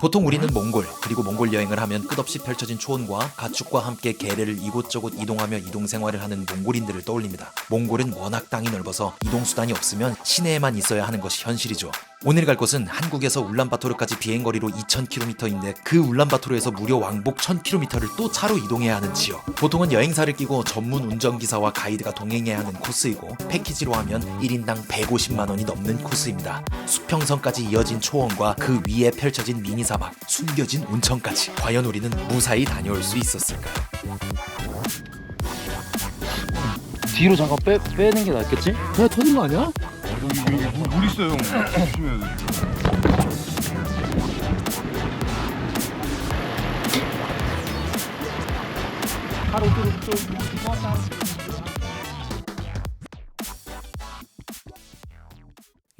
보통 우리는 몽골 그리고 몽골 여행을 하면 끝없이 펼쳐진 초원과 가축과 함께 게레를 이곳저곳 이동하며 이동 생활을 하는 몽골인들을 떠올립니다. 몽골은 워낙 땅이 넓어서 이동 수단이 없으면 시내에만 있어야 하는 것이 현실이죠. 오늘 갈 곳은 한국에서 울란바토르까지 비행거리로 2,000km인데 그 울란바토르에서 무려 왕복 1,000km를 또 차로 이동해야 하는 지역. 보통은 여행사를 끼고 전문 운전기사와 가이드가 동행해야 하는 코스이고 패키지로 하면 1인당 150만 원이 넘는 코스입니다. 수평선까지 이어진 초원과 그 위에 펼쳐진 미니 사막, 숨겨진 온천까지. 과연 우리는 무사히 다녀올 수 있었을까요? 뒤로 잠깐 빼, 빼는 게 낫겠지? 그냥 터진 거 아니야? 물 있어요 형 조심해야 돼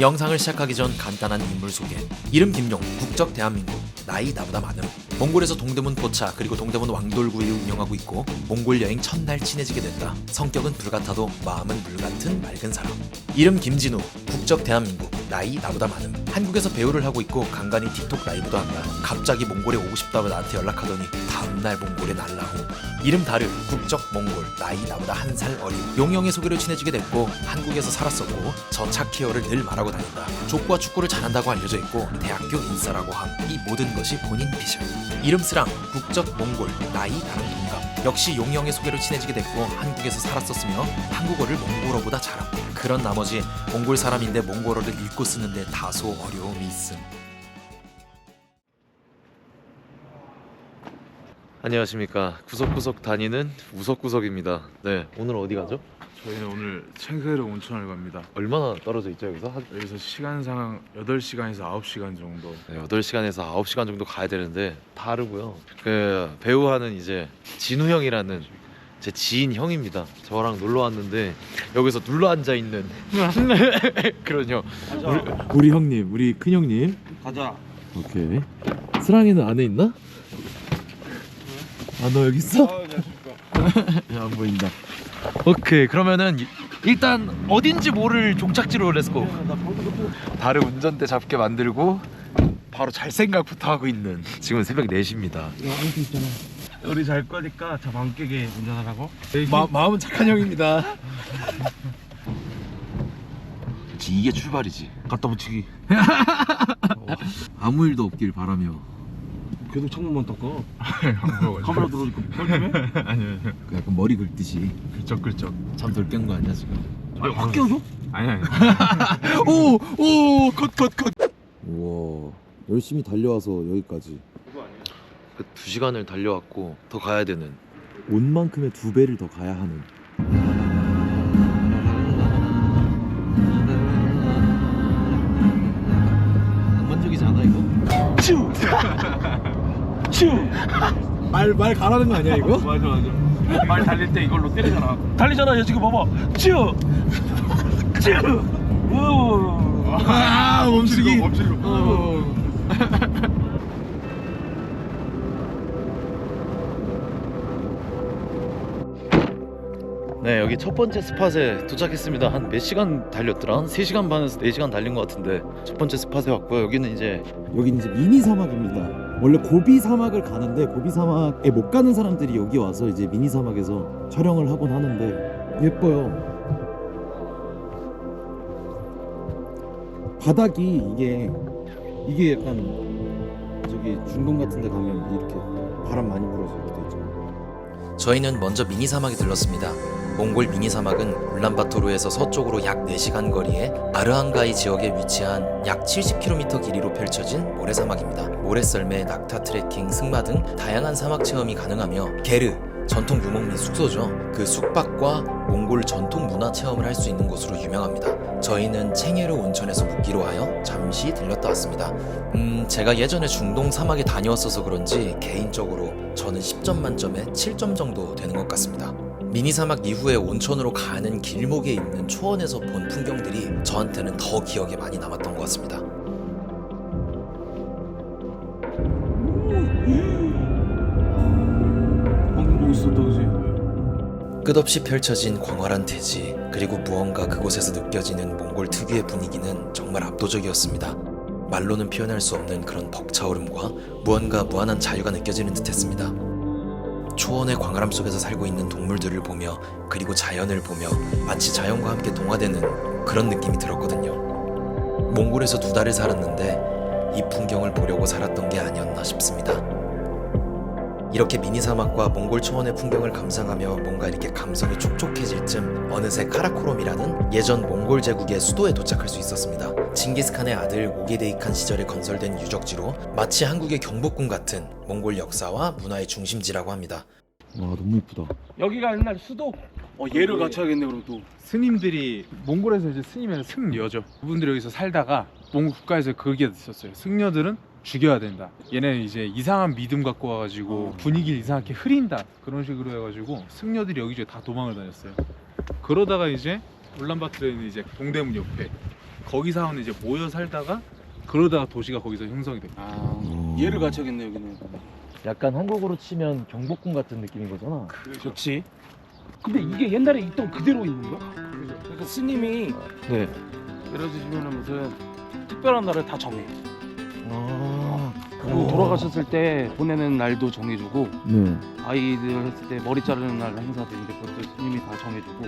영상을 시작하기 전 간단한 인물 소개. 이름 김용, 국적 대한민국, 나이 나보다 많음. 몽골에서 동대문 포차 그리고 동대문 왕돌구이 운영하고 있고 몽골 여행 첫날 친해지게 됐다. 성격은 불같아도 마음은 물같은 맑은 사람. 이름 김진우, 국적 대한민국, 나이 나보다 많음. 한국에서 배우를 하고 있고 간간히 틱톡 라이브도 한다. 갑자기 몽골에 오고 싶다고 나한테 연락하더니 다음날 몽골에 날라고. 이름 다르, 국적 몽골, 나이 나보다 한 살 어림. 용영의 소개로 친해지게 됐고 한국에서 살았었고 저 차키어를 늘 말하고 다닌다. 족구와 축구를 잘한다고 알려져 있고 대학교 인싸라고 함. 이 모든 것이 본인 피셜. 이름 스랑, 국적 몽골, 나이 나름 동갑. 역시 용영의 소개로 친해지게 됐고 한국에서 살았었으며 한국어를 몽골어보다 잘함. 그런 나머지 몽골 사람인데 몽골어를 읽고 쓰는데 다소 어려움이 있음. 안녕하십니까 구석구석 다니는 우석구석입니다 네 오늘 어디 가죠? 저희는 오늘 챙그르 온천을 갑니다 얼마나 떨어져 있죠 여기서? 한 여기서 시간상 8시간에서 9시간 정도 네, 8시간에서 9시간 정도 가야 되는데 다르고요 그 배우하는 이제 진우 형이라는 제 지인 형입니다 저랑 놀러 왔는데 여기서 눌러 앉아 있는 그런 형 우리 형님, 우리 큰 형님. 가자 오케이. 스랑이는 안에 있나? 아, 너 여기 있어? 야, 안 보인다. 오케이 그러면은 이- 일단 어딘지 모를 종착지로 렛츠고 다른 운전대 잡게 만들고 바로 잘 생각부터 하고 있는 지금 새벽 4시입니다. 우리 잘 거니까 저 방깨게 운전하라고? 마, 마음은 착한 형입니다. 이게 출발이지. 갖다 붙이기. 아무 일도 없길 바라며 계속 창문만 닦아 카메라 들어오니까 뻘쭘해? 아니요 아니요 그 약간 머리 긁듯이 글쩍 글쩍 참덜깬 거 아니야 지금? 확 깨워줘? 아니 아니 오! 오! 컷컷 컷! 우와 열심히 달려와서 여기까지 그 2시간을 달려왔고 더 가야 되는 온 만큼의 두 배를 더 가야 하는 츄! 말, 말 가라는 거 아니야 이거? 맞아 맞아 말 달릴 때 이걸로 때리잖아 달리잖아 얘 지금 봐봐 쭈! 쭈! 우! 아 멈추기 멈추기 어. 네 여기 첫 번째 스팟에 도착했습니다 한 몇 시간 달렸더라? 한 3시간 반에서 4시간 달린 것 같은데 첫 번째 스팟에 왔고요 여기는 이제 여기는 이제 미니 사막입니다. 원래 고비 사막을 가는데 고비 사막에 못 가는 사람들이 여기 와서 이제 미니 사막에서 촬영을 하곤 하는데 예뻐요. 바닥이 이게 이게 약간 저기 중동 같은 데 가면 이렇게 바람 많이 불어서 이렇게 돼 있잖아요. 저희는 먼저 미니 사막에 들렀습니다. 몽골 미니 사막은 울란바토르에서 서쪽으로 약 4시간 거리에 아르한가이 지역에 위치한 약 70km 길이로 펼쳐진 모래사막입니다. 모래썰매, 낙타 트레킹, 승마 등 다양한 사막 체험이 가능하며 게르, 전통 유목 및 숙소죠. 그 숙박과 몽골 전통 문화 체험을 할 수 있는 곳으로 유명합니다. 저희는 챙예르 온천에서 묵기로 하여 잠시 들렸다 왔습니다. 음, 제가 예전에 중동 사막에 다녀왔어서 그런지 개인적으로 저는 10점 만점에 7점 정도 되는 것 같습니다. 미니 사막 이후에 온천으로 가는 길목에 있는 초원에서 본 풍경들이 저한테는 더 기억에 많이 남았던 것 같습니다. 끝없이 펼쳐진 광활한 대지 그리고 무언가 그곳에서 느껴지는 몽골 특유의 분위기는 정말 압도적이었습니다. 말로는 표현할 수 없는 그런 벅차오름과 무언가 무한한 자유가 느껴지는 듯했습니다. 초원의 광활함 속에서 살고 있는 동물들을 보며 그리고 자연을 보며 마치 자연과 함께 동화되는 그런 느낌이 들었거든요. 몽골에서 두 달을 살았는데 이 풍경을 보려고 살았던 게 아니었나 싶습니다. 이렇게 미니 사막과 몽골 초원의 풍경을 감상하며 뭔가 이렇게 감성이 촉촉해질 쯤 어느새 카라코롬이라는 예전 몽골 제국의 수도에 도착할 수 있었습니다. 징기스칸의 아들 오게데이칸 시절에 건설된 유적지로 마치 한국의 경복궁 같은 몽골 역사와 문화의 중심지라고 합니다. 와 너무 이쁘다. 여기가 옛날 수도? 어 얘를 갖춰야겠네 그럼 또 스님들이 몽골에서 이제 스님은 승려죠. 그분들이 여기서 살다가 몽골 국가에서 그게 있었어요. 승려들은 죽여야 된다. 얘네는 이제 이상한 믿음 갖고 와가지고 분위기를 이상하게 흐린다. 그런 식으로 해가지고 승려들이 여기저기 다 도망을 다녔어요. 그러다가 이제 울란바토르는 이제 동대문 옆에 거기 사람은 이제 모여 살다가 그러다가 도시가 거기서 형성이 됐고 아 얘를 갖춰야겠네 여기는 약간 한국으로 치면 경복궁 같은 느낌인 거잖아. 좋지 근데 이게 옛날에 있던 그대로 있는 거야? 그러니까 스님이 네. 예를 들면 무슨 특별한 날을 다 정해 아. 그리고 돌아가셨을 때 보내는 날도 정해주고 네. 아이들 했을 때 머리 자르는 날 행사도 있는데 그것도 스님이 다 정해주고.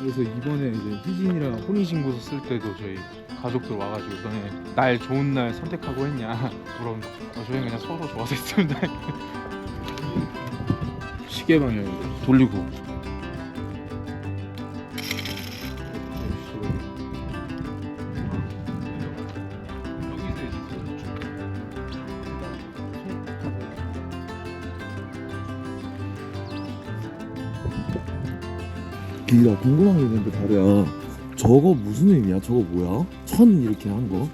그래서 이번에 이제 희진이랑 혼인신고서 쓸 때도 저희 가족들 와가지고 너네 날 좋은 날 선택하고 했냐. 물어본다 어, 저희 그냥 서로 좋아서 했습니다. 시계 방향으로 돌리고 길라 궁금한 게 있는데 다리야. 저거 무슨 의미야? 저거 뭐야? 천 이렇게 한 거?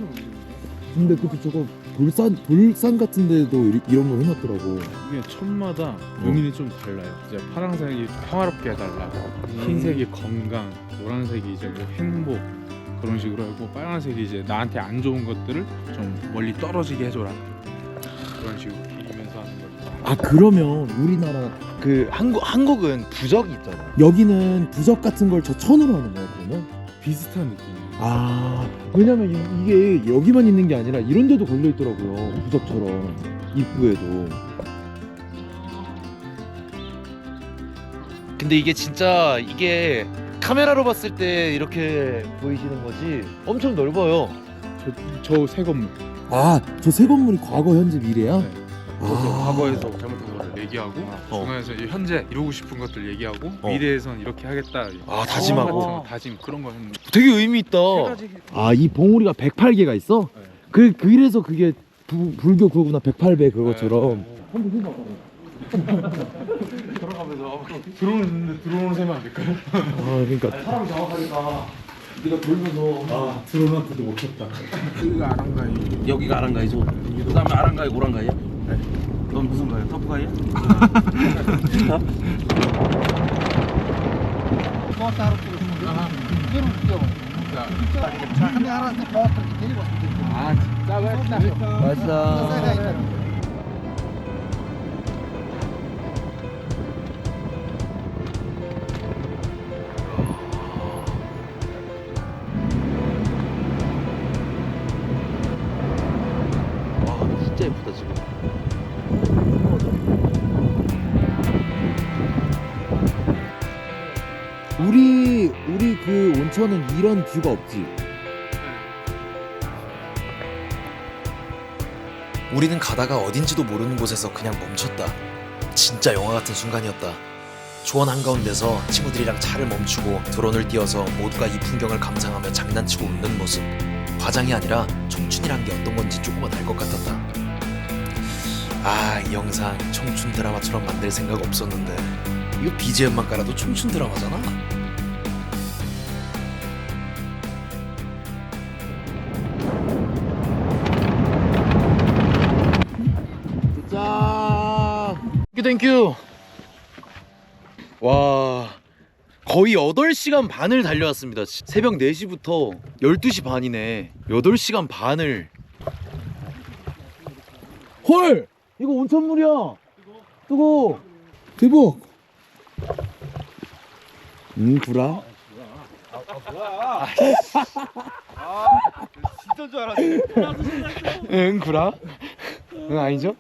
근데 그때 저거 돌산 돌산 같은 데도 이- 이런 걸 해놨더라고. 이게 천마다 의미는 좀 달라요 이제 파란색이 평화롭게 해달라 흰색이 건강 노란색이 이제 뭐 행복 그런 식으로 하고 빨간색이 이제 나한테 안 좋은 것들을 좀 멀리 떨어지게 해줘라 그런 식으로 빌면서 하는 거죠 아 그러면 우리나라 그 한국 한국은 부적이 있잖아. 여기는 부적 같은 걸 저 천으로 하는 거야 그러면? 비슷한 느낌이에요 아 왜냐면 이- 이게 여기만 있는 게 아니라 이런 데도 걸려 있더라고요 부적처럼 입구에도 근데 이게 진짜 이게 카메라로 봤을 때 이렇게 보이시는 거지 엄청 넓어요. 저새 건물 아 저 새 건물이 과거 현재 미래야? 네. 아 과거에서 잘못한 거를 얘기하고 어. 중간에서 이제 현재 이루고 싶은 것들 얘기하고 어. 미래에선 이렇게 하겠다 아, 다짐하고? 같은 다짐 그런 거 했는데 되게 의미 있다. 아 이 봉우리가 108개가 있어? 네. 그 그래서 그게 부, 불교 그거구나 108배 그것처럼 들어가면서 들어오는데 들어오는 안 될까요? 아 그러니까 사람 정확하니까 네가 돌면서 아 드론한테도 못 쳤다 여기가 아랑가이 여기가 아랑가이죠 그 다음에 아랑가이 오랑가이야? 넌 무슨 가이야? 터프가이야? 아 진짜 맛있다 맛있다 우리 우리 그 온천은 이런 뷰가 없지 우리는 가다가 어딘지도 모르는 곳에서 그냥 멈췄다. 진짜 영화 같은 순간이었다. 초원 한가운데서 친구들이랑 차를 멈추고 드론을 띄워서 모두가 이 풍경을 감상하며 장난치고 웃는 모습. 과장이 아니라 청춘이란 게 어떤 건지 조금은 알 것 같았다. 아, 이 영상 청춘 드라마처럼 만들 생각 없었는데 이거 BGM만 깔아도 청춘 드라마잖아. 땡큐 땡큐. 와 거의 8시간 반을 달려왔습니다. 새벽 4시부터 12시 반이네. 8시간 반을 헐! 이거 온천물이야 뜨거 대박 음 구라 진짜인 줄 알았네. 응 구라? 응 아니죠?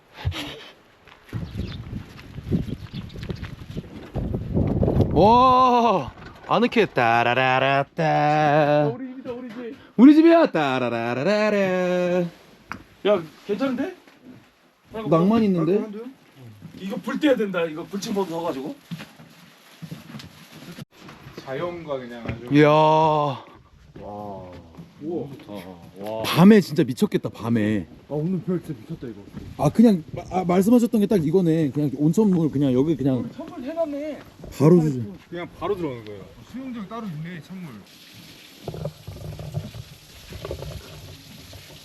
와 아늑해 따라라라따 우리 집이다 우리 집. 우리 집이야 따라라라라라 야 괜찮은데? 낭만 있는데? 이거 불 떼야 된다. 이거 불침번 넣어가지고. 자연과 그냥 아주. 이야 밤에 진짜 미쳤겠다 밤에. 아 오늘 별 진짜 미쳤다 이거. 아 그냥 아, 말씀하셨던 게 딱 이거네. 그냥 온천물 그냥 여기 그냥 선물 해놨네. 바로 주죠 그냥 바로 들어오는 거예요. 수영장 따로 있네 찬물.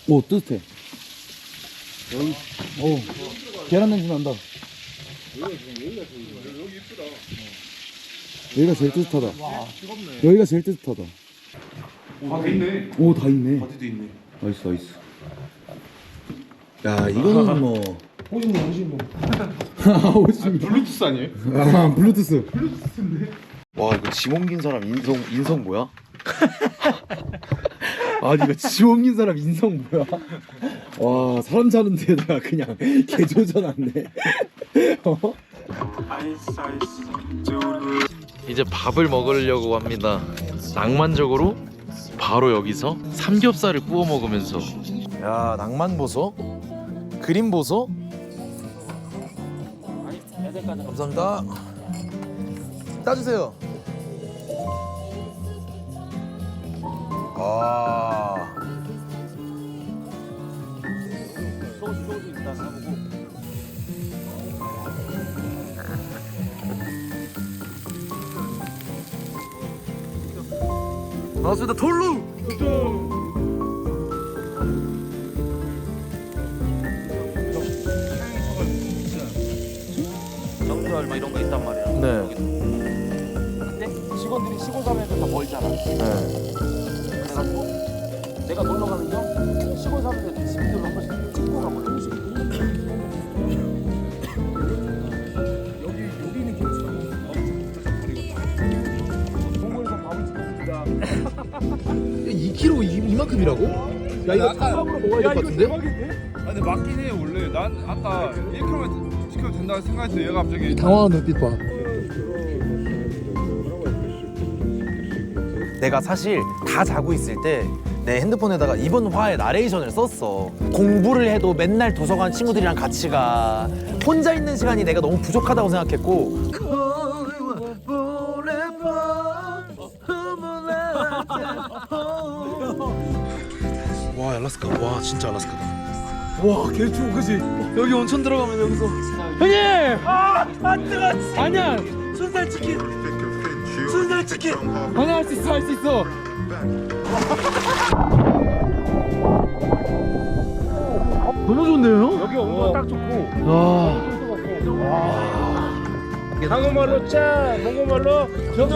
오 뜨뜻해. 오 계란 냄새 난다. 여기가 제일 뜨뜻하다. 여기가 제일 뜨뜻하다 아 있네. 오 다 있네 바디도 있네. 나이스 나이스 야 이거는 뭐 호신모 호신모. 오십 블루투스 아니에요? 아 블루투스 와 이거 짐 옮긴 사람 인성 인성 뭐야? 아니 이거 지옮긴 사람 인성 뭐야 와 사람 자는 데다가 그냥 개조전았네 어? 이제 밥을 먹으려고 합니다 낭만적으로 바로 여기서 삼겹살을 구워 먹으면서. 야 낭만 보소? 그림 보소? 감사합니다. 따주세요. 아 반갑습니다 톨루 정주 얼마 이런 거 있단 말이야. 네. 근데 직원들이 시골 가면 다 멀잖아. 네. 그래가지고 내가 놀러 가는 경 시골 사는 애들 집들로 한 번씩 찍고 가버려. 여 2kg 이, 이만큼이라고? 야 이거 탕밥으로 먹어야 될 것 같은데? 아 근데 맞긴 해 원래. 난 아까 1kg만 시켜도 된다고 생각했는데 얘가 갑자기. 당황한 눈빛 봐 내가 사실 다 자고 있을 때 내 핸드폰에다가 이번 화의 나레이션을 썼어. 공부를 해도 맨날 도서관 친구들이랑 같이 가. 혼자 있는 시간이 내가 너무 부족하다고 생각했고. 알라스카 와 진짜 알라스카다. 와 개추워 그지? 여기 온천 들어가면 여기서. 형님! 아안 뜨거 아니야. 순살 치킨. 순살 치킨. 아니 할수 있어 할 수 있어. 너무 좋은데요? 여기 온도 딱 좋고. 와. 한국말로 짜, 몽골말로. 정주.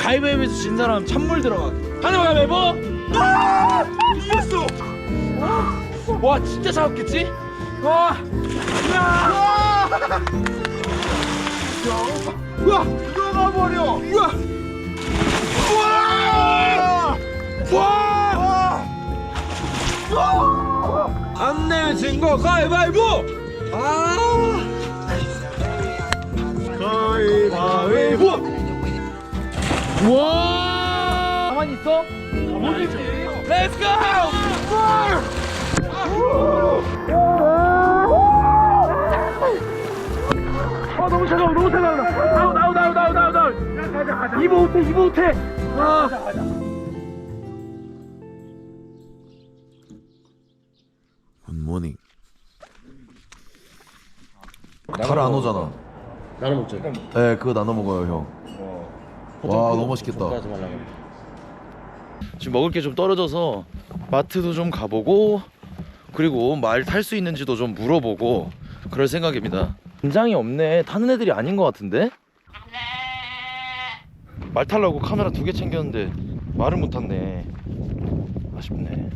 가위바위보에서 진 사람 찬물 들어가기. 하는 가위바위보. 아! 이겼어. 와 진짜 차갑겠지? 와. 야. 우와 들어가 버려. 우와. 우와. 와! 안 내면 진거 가위바위보! 아! 와! 가만히 있어? 가만히 있지. 렛츠 고! 아 너무 차가워 너무 차가워. 나우 나우 나우 나우 나우 나우 가자 가자 이보 호텔 이보 호텔 아. 굿모닝 칼안 오잖아. 나눠 먹자. 네 그거 나눠 먹어요 형 와 너무 맛있겠다 지금 먹을 게 좀 떨어져서 마트도 좀 가보고 그리고 말 탈 수 있는지도 좀 물어보고 그럴 생각입니다. 긴장이 없네. 타는 애들이 아닌 것 같은데? 말 타려고 카메라 두 개 챙겼는데 말을 못 탔네. 아쉽네.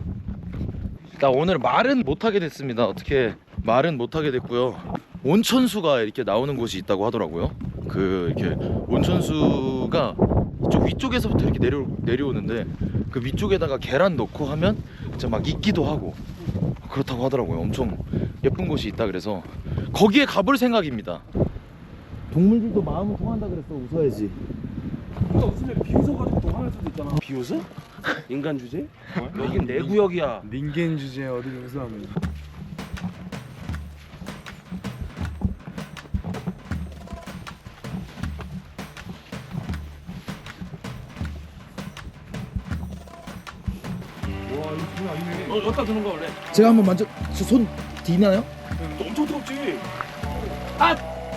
나 오늘 말은 못 하게 됐습니다. 어떻게 말은 못 하게 됐고요. 온천수가 이렇게 나오는 곳이 있다고 하더라고요. 그 이렇게 온천수가 이쪽 위쪽에서부터 이렇게 내려 내려오는데 그 위쪽에다가 계란 넣고 하면 진짜 막 익기도 하고 그렇다고 하더라고요. 엄청 예쁜 곳이 있다 그래서 거기에 가볼 생각입니다. 동물들도 마음은 통한다 그랬어 웃어야지 그러니까 웃으면 비웃어 가지고 동화할 수도 있잖아. 비웃어? 인간 주제? 여긴 내 구역이야. 닌겐 주제에 어디 웃어하면 여기다 드는 거 원래? 제가 한번 만져 저손 디나요? 너 엄청 뜨겁지?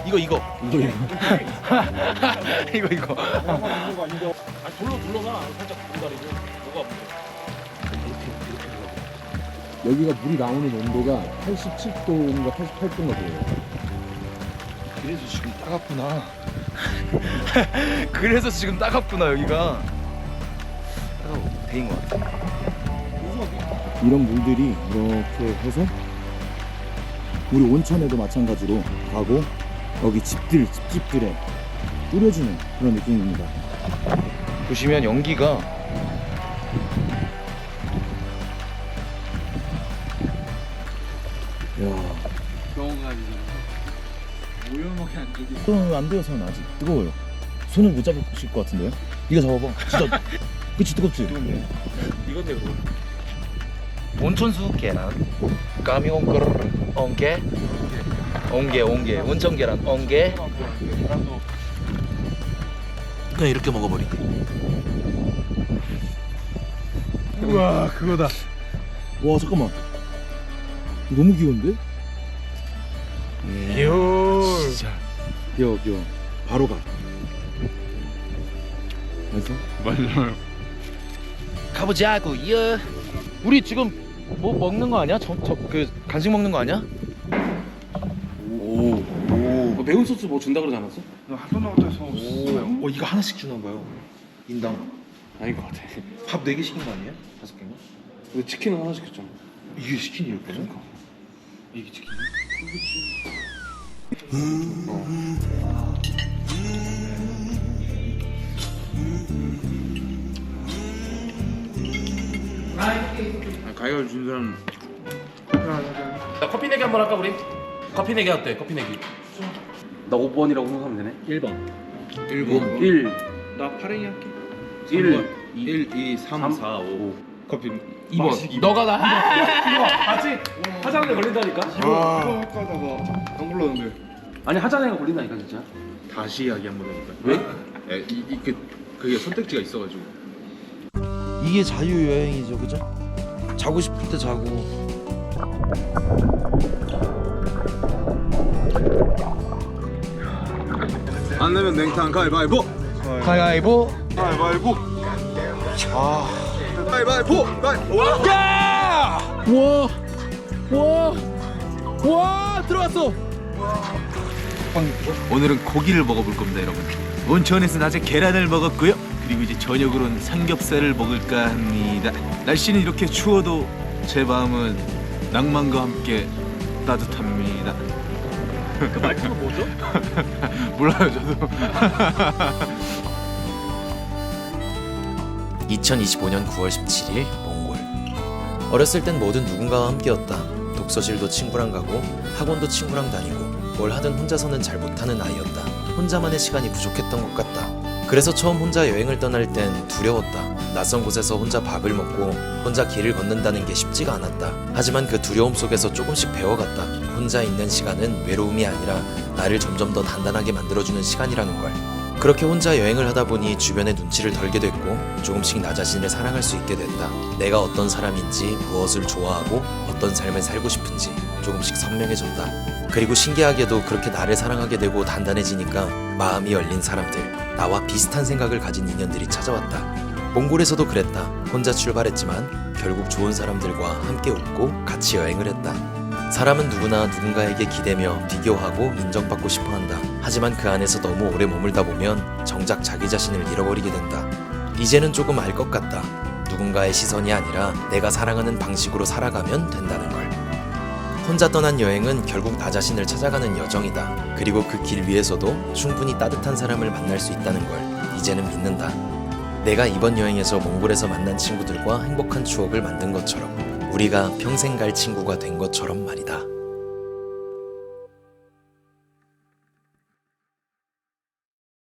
이거 이거 이거 이거 이거 이거 아 돌로 둘러가 살짝 분다리고 뭐가 여기가 물이 나오는 온도가 87도인가 88도인가 그래요 그래서 지금 따갑구나. 그래서 지금 따갑구나 여기가. 따가워. 데인 것 같아. 이런 물들이 이렇게 해서 우리 온천에도 마찬가지로 가고 여기 집들 집집들에 뿌려주는 그런 느낌입니다 보시면 연기가 야 병원가 아니잖아 오염하게 안 적이 손은 안 돼요 손은 아직 뜨거워요 손을 못 잡으실 것 같은데요? 네가 잡아봐 진짜 그치 뜨겁지? 이건데 뭐? 온천수 계란, 까미온거르 엉게, 엉게 엉게, 온천 계란 엉게. 그냥 이렇게 먹어버리기. 우와 그거다 와 잠깐만 너무 귀여운데? 귀여워 진짜 귀여워 귀여워 바로 가 알았어? 맞아요 가보자고요. 우리 지금 뭐 먹는 거 아니야? 저, 저, 그 간식 먹는 거 아니야? 오, 오. 뭐 매운 소스 뭐 준다 그러지 않았어? 오, 어, 이거 하나씩 주나 봐요. 인당. 아닌 것 같아. 밥 4개 시킨 거 아니에요? 다섯 개인가? 근데 치킨은 하나 시켰잖아. 이게 치킨이 이렇게 죠 이게 치킨. 가위가 준 사람 자, 커피 내기 한번 할까 우리? 커피 내기 어때? 커피 내기. 나 5번이라고 생각하면 되네. 1번 1번 1, 나 파랭이 할게 1, 1, 2, 3, 4, 5 커피 2번. 너가 나. 아, 맞지? 하자는 애 걸린다니까. 아 아까 나가 안 불렀는데 아니 하자는 애가 걸린다니까 진짜. 다시 이야기 한번 해볼까요? 왜? 예, 이, 이, 그, 그게 선택지가 있어가지고 이게 자유여행이죠 그죠? 자고 싶을 때 자고. 안 내면 냉탕 가위바위보. 가위바위보. 가위바위보. 아. 가위바위보. 가위바위보. 우와! 우와! 우와! 들어왔어! 오늘은 고기를 먹어볼 겁니다, 여러분. 온천에서 낮에 계란을 먹었고요. 그리고 이제 저녁으로는 삼겹살을 먹을까 합니다. 날씨는 이렇게 추워도 제 마음은 낭만과 함께 따뜻합니다. 그 말투는 뭐죠? 몰라요, 저도. 2025년 9월 17일 몽골 어렸을 땐 뭐든 누군가와 함께였다 독서실도 친구랑 가고 학원도 친구랑 다니고 뭘 하든 혼자서는 잘 못하는 아이였다 혼자만의 시간이 부족했던 것 같다 그래서 처음 혼자 여행을 떠날 땐 두려웠다. 낯선 곳에서 혼자 밥을 먹고 혼자 길을 걷는다는 게 쉽지가 않았다. 하지만 그 두려움 속에서 조금씩 배워갔다. 혼자 있는 시간은 외로움이 아니라 나를 점점 더 단단하게 만들어주는 시간이라는 걸. 그렇게 혼자 여행을 하다 보니 주변의 눈치를 덜게 됐고 조금씩 나 자신을 사랑할 수 있게 됐다. 내가 어떤 사람인지 무엇을 좋아하고 어떤 삶을 살고 싶은지 조금씩 선명해졌다. 그리고 신기하게도 그렇게 나를 사랑하게 되고 단단해지니까 마음이 열린 사람들, 나와 비슷한 생각을 가진 인연들이 찾아왔다. 몽골에서도 그랬다. 혼자 출발했지만 결국 좋은 사람들과 함께 웃고 같이 여행을 했다. 사람은 누구나 누군가에게 기대며 비교하고 인정받고 싶어 한다. 하지만 그 안에서 너무 오래 머물다 보면 정작 자기 자신을 잃어버리게 된다. 이제는 조금 알 것 같다. 누군가의 시선이 아니라 내가 사랑하는 방식으로 살아가면 된다는 걸. 혼자 떠난 여행은 결국 나 자신을 찾아가는 여정이다. 그리고 그 길 위에서도 충분히 따뜻한 사람을 만날 수 있다는 걸 이제는 믿는다. 내가 이번 여행에서 몽골에서 만난 친구들과 행복한 추억을 만든 것처럼 우리가 평생 갈 친구가 된 것처럼 말이다.